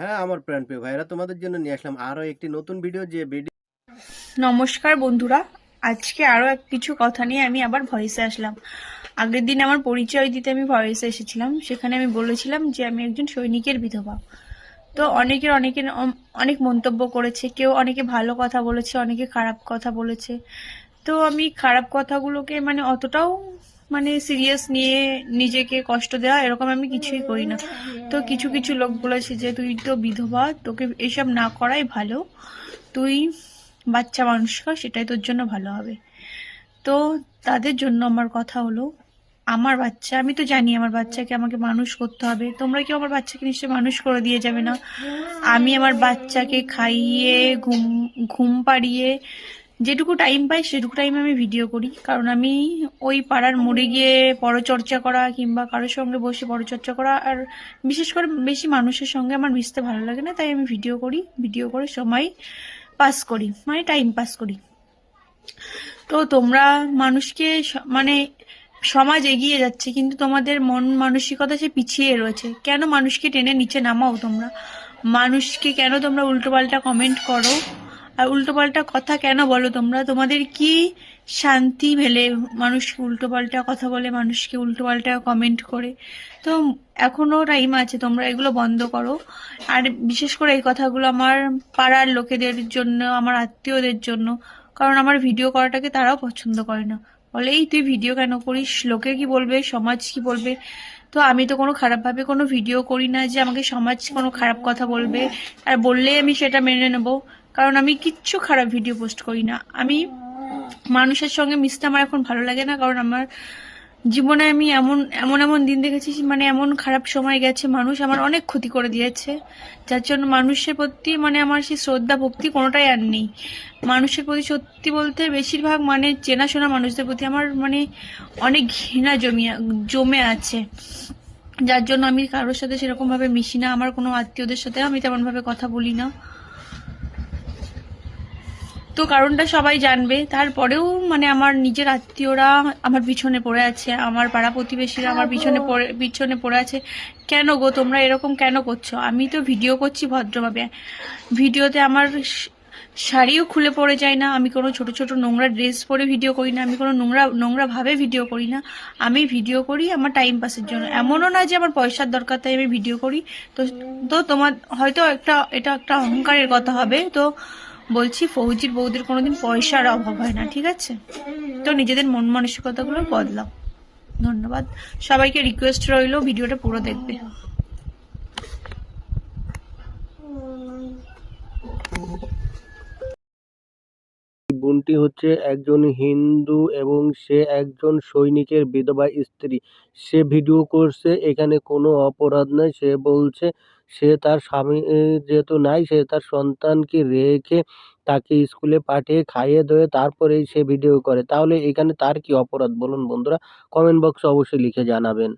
হ্যাঁ আমার প্রাণপ্রিয় ভাইরা তোমাদের জন্য নিয়ে আসলাম আরও একটি নতুন ভিডিও যে ভিডিও নমস্কার বন্ধুরা, আজকে আরও এক কিছু কথা নিয়ে আমি আবার ভয়েসে আসলাম। আগের দিন আমার পরিচয় দিতে আমি ভয়েসে এসেছিলাম, সেখানে আমি বলেছিলাম যে আমি একজন সৈনিকের বিধবা। তো অনেকের অনেকের অনেক মন্তব্য করেছে, কেউ অনেকে ভালো কথা বলেছে, অনেকে খারাপ কথা বলেছে। তো আমি খারাপ কথাগুলোকে মানে অতটাও মানে সিরিয়াস নিয়ে নিজেকে কষ্ট দেওয়া এরকম আমি কিছুই করি না। তো কিছু কিছু লোক বলেছে যে, তুই তো বিধবা, তোকে এসব না করাই ভালো। তুই বাচ্চা মানুষ কর, সেটাই তোর জন্য ভালো হবে। তো তাদের জন্য আমার কথা হলো, আমার বাচ্চা, আমি তো জানি আমার বাচ্চাকে আমাকে মানুষ করতে হবে। তোমরা কি আমার বাচ্চাকে নিশ্চয়ই মানুষ করে দিয়ে যাবে না। আমি আমার বাচ্চাকে খাইয়ে, ঘুম ঘুম পাড়িয়ে যেটুকু টাইম পাই, সেটুকু টাইম আমি ভিডিও করি। কারণ আমি ওই পাড়ার মোড়ে গিয়ে পরচর্চা করা কিংবা কারোর সঙ্গে বসে পরচর্চা করা, আর বিশেষ করে বেশি মানুষের সঙ্গে আমার মিশতে ভালো লাগে না, তাই আমি ভিডিও করি। ভিডিও করে সময় পাস করি মানে টাইম পাস করি। তো তোমরা মানুষকে মানে সমাজ এগিয়ে যাচ্ছে, কিন্তু তোমাদের মন মানসিকতা সে পিছিয়ে রয়েছে, কেন মানুষকে টেনে নিচে নামাও তোমরা? মানুষকে কেন তোমরা উল্টোপাল্টা কমেন্ট করো? আর উল্টোপাল্টা কথা কেন বলো তোমরা? তোমাদের কি শান্তি মেলে মানুষকে উল্টোপাল্টা কথা বলে, মানুষকে উল্টোপাল্টা কমেন্ট করে? তো এখনও টাইম আছে, তোমরা এগুলো বন্ধ করো। আর বিশেষ করে এই কথাগুলো আমার পাড়ার লোকেদের জন্য, আমার আত্মীয়দের জন্য, কারণ আমার ভিডিও করাটাকে তারাও পছন্দ করে না। বলে, এই তুই ভিডিও কেন করিস? লোকে কি বলবে? সমাজ কি বলবে? তো আমি তো কোনো খারাপভাবে কোনো ভিডিও করি না যে আমাকে সমাজ কোনো খারাপ কথা বলবে। আর বললেই আমি সেটা মেনে নেব। কারণ আমি কিচ্ছু খারাপ ভিডিও পোস্ট করি না। আমি মানুষের সঙ্গে মিশতে আমার এখন ভালো লাগে না, কারণ আমার জীবনে আমি এমন এমন এমন দিন দেখেছি মানে এমন খারাপ সময় গেছে, মানুষ আমার অনেক ক্ষতি করে দিয়েছে। যার জন্য মানুষের প্রতি মানে আমার সেই শ্রদ্ধা, ভক্তি কোনোটাই আর নেই। মানুষের প্রতি সত্যি বলতে বেশিরভাগ মানে চেনাশোনা মানুষদের প্রতি আমার মানে অনেক ঘৃণা জমিয়া জমে আছে। যার জন্য আমি কারোর সাথে সেরকমভাবে মিশি না, আমার কোনো আত্মীয়দের সাথে আমি তেমনভাবে কথা বলি না। তো কারণটা সবাই জানবে। তারপরেও মানে আমার নিজের আত্মীয়রা আমার পিছনে পড়ে আছে আমার পাড়া প্রতিবেশীরা আমার পিছনে পড়ে পিছনে পড়ে আছে। কেন গো তোমরা এরকম কেন করছ? আমি তো ভিডিও করছি ভদ্রভাবে। ভিডিওতে আমার শাড়িও খুলে পড়ে যায় না। আমি কোনো ছোট ছোট নোংরা ড্রেস পরে ভিডিও করি না। আমি কোনো নোংরা নোংরা ভাবে ভিডিও করি না। আমি ভিডিও করি আমার টাইম পাসের জন্য। এমনও না যে আমার পয়সার দরকার তাই আমি ভিডিও করি। তো তো তোমার হয়তো একটা এটা একটা অহংকারের কথা হবে। তো বলছি, ফৌজির বৌদির কোনোদিন পয়সার অভাব হয় না, ঠিক আছে? তো নিজেদের মন মানসিকতাগুলো বদলাও। ধন্যবাদ। সবাইকে রিকোয়েস্ট রইল, ভিডিওটা পুরো দেখবে। বোনটি হচ্ছে একজন হিন্দু এবং সে একজন সৈনিকের বিধবা স্ত্রী। সে ভিডিও করছে, এখানে কোনো অপরাধ নাই। সে বলছে সে তার স্বামী যেহেতু নাই, সে তার সন্তানকে রেখে তাকে স্কুলে পাঠিয়ে খাইয়ে দয়ে তারপরেই সে ভিডিও করে। তাহলে এখানে তার কি অপরাধ? বলুন বন্ধুরা কমেন্ট বক্সে অবশ্যই লিখে জানাবেন।